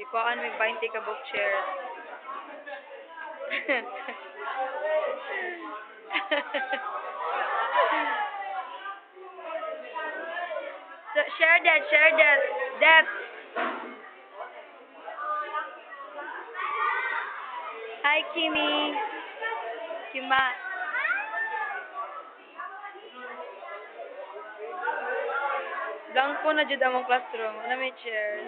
Gipaan may 20 ka book chairs. so, share that, share that. That. Hi, Kimi. Kima. Lang po na dyan among classroom. Ano may chair?